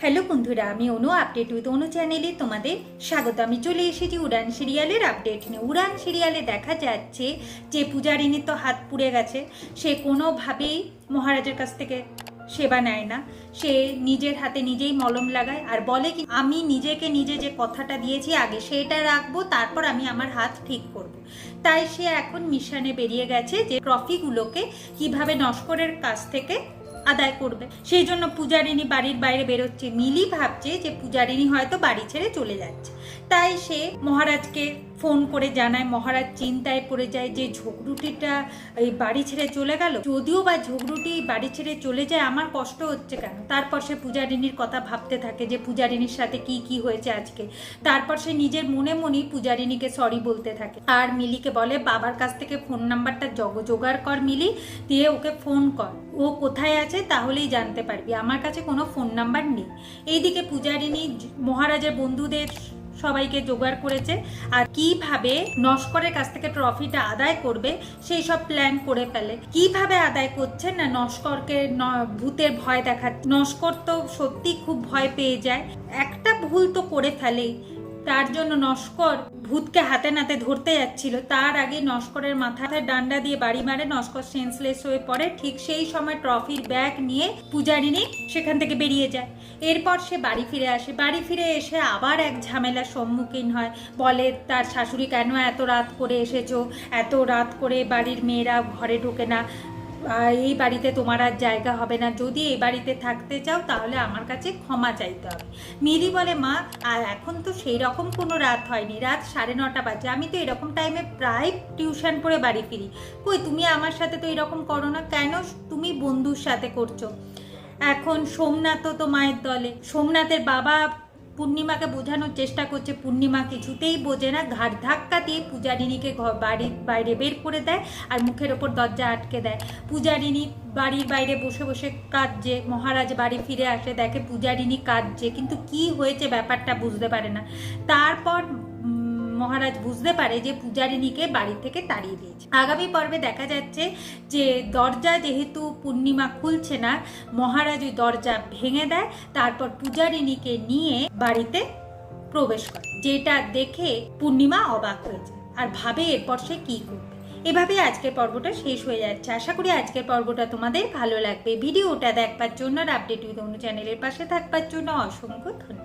Hello বন্ধুরা, আমি অনু update with অনু চ্যানেলে তোমাদের স্বাগত। আমি চলে এসেছি উড়ান সিরিয়ালের আপডেট নিয়ে। উড়ান সিরিয়ালে দেখা যাচ্ছে যে পূজারিনীর তো হাত পুড়ে গেছে। সে কোনোভাবেই মহারাজের কাছ থেকে সেবা নেয় না। সে নিজের হাতে নিজেই মলম লাগায় আর বলে কি, আমি নিজেকে নিজে যে কথাটা দিয়েছি, আগে সেটা রাখব, তারপর আমি আমার হাত ঠিক করব। তাই সে এখন মিশনে বেরিয়ে গেছে যে ট্রফিগুলোকে কীভাবে নস্করের কাছ থেকে আদায় করবে। সেই জন্য পূজারিণী বাড়ির বাইরে বেরোচ্ছে। মিলি ভাবছে যে পূজারিণী হয়তো বাড়ি ছেড়ে চলে যাচ্ছে। তাই সে মহারাজকে ফোন করে জানায়, মহারাজ চিন্তায় পড়ে যায় যে ঝগড়ুটিটা এই বাড়ি ছেড়ে চলে গেল। যদিও বা ঝগড়ুটি বাড়ি ছেড়ে চলে যায়, আমার কষ্ট হচ্ছে কেন? তারপর সে পূজারিনীর কথা ভাবতে থাকে যে পূজারিনীর সাথে কি কি হয়েছে আজকে? তারপর সে নিজের মনে মনেই পূজারিনীকে সরি বলতে থাকে। আর মিলিকে বলে, বাবার কাছ থেকে ফোন নাম্বারটা জগ, জোগাড় কর মিলি, দিয়ে ওকে ফোন কর। ও কোথায় আছে তাহলেই জানতে পারবি। আমার কাছে কোনো ফোন নাম্বার নেই। এইদিকে পূজারিনী মহারাজের বন্ধুদের সবাইকে জোগাড় করেছে আর কীভাবে নস্করের কাছ থেকে ট্রফিটা আদায় করবে সেই সব প্ল্যান করে ফেলে। কীভাবে আদায় করছে না নস্করকে ভূতের ভয় দেখা নস্কর তো সত্যি খুব ভয় পেয়ে যায়। একটা ভুল তো করে ফেলেই। তার জন্য নস্কর ভূতকে হাতে নাতে ধরতে যাচ্ছিল। তার আগে নস্করের মাথায় ডান্ডা দিয়ে বাড়ি মারে। নস্কর সেন্সলেস হয়ে পড়ে। ঠিক সেই সময় ট্রফির ব্যাগ নিয়ে পূজারিনী সেখান থেকে বেরিয়ে যায়। এরপর সে বাড়ি ফিরে আসে। বাড়ি ফিরে এসে আবার এক ঝামেলার সম্মুখীন হয়। বলে, তার শাশুড়ি কেন এত রাত করে এসেছ? এত রাত করে বাড়ির মেয়েরা ঘরে ঢোকে না। এই বাড়িতে তোমার আর জায়গা হবে না। যদি এই বাড়িতে থাকতে চাও, তাহলে আমার কাছে ক্ষমা চাইতে হবে। মিলি বলে, মা, আর এখন তো সেই রকম কোনো রাত হয়নি। রাত সাড়ে নটা বাজে। আমি তো এরকম টাইমে প্রায় টিউশন পড়ে বাড়ি ফিরি। কই, তুমি আমার সাথে তো এরকম করো না। কেন তুমি বন্ধুর সাথে করছ? এখন সোমনাথও তো মায়ের দলে। সোমনাথের বাবা পূর্ণিমাকে বোঝানোর চেষ্টা করছে। পূর্ণিমা কিছুতেই বোঝে না। ঘাট ধাক্কা দিয়ে পূজারিণীকে ঘর বাড়ির বাইরে বের করে দেয় আর মুখের ওপর দরজা আটকে দেয়। পূজারিণী বাড়ির বাইরে বসে বসে কাঁদছে। মহারাজ বাড়ি ফিরে আসে, দেখে পূজারিণী কাঁদছে। কিন্তু কি হয়েছে ব্যাপারটা বুঝতে পারে না। তারপর মহারাজ বুঝতে পারে যে পূজারিণীকে বাড়ি থেকে তাড়িয়ে দিয়েছে। আগামী পর্বে দেখা যাচ্ছে যে দরজা যেহেতু পূর্ণিমা খুলছে না, মহারাজ ওই দরজা ভেঙে দেয়, তারপর পূজারিণীকে নিয়ে বাড়িতে প্রবেশ করে, যেটা দেখে পূর্ণিমা অবাক হয়েছে আর ভাবে এরপর সে কি করবে। এভাবে আজকের পর্বটা শেষ হয়ে যাচ্ছে। আশা করি আজকের পর্বটা তোমাদের ভালো লাগবে। ভিডিওটা দেখবার জন্য আর আপডেট উইথ অনু চ্যানেলের পাশে থাকবার জন্য অসংখ্য ধন্যবাদ।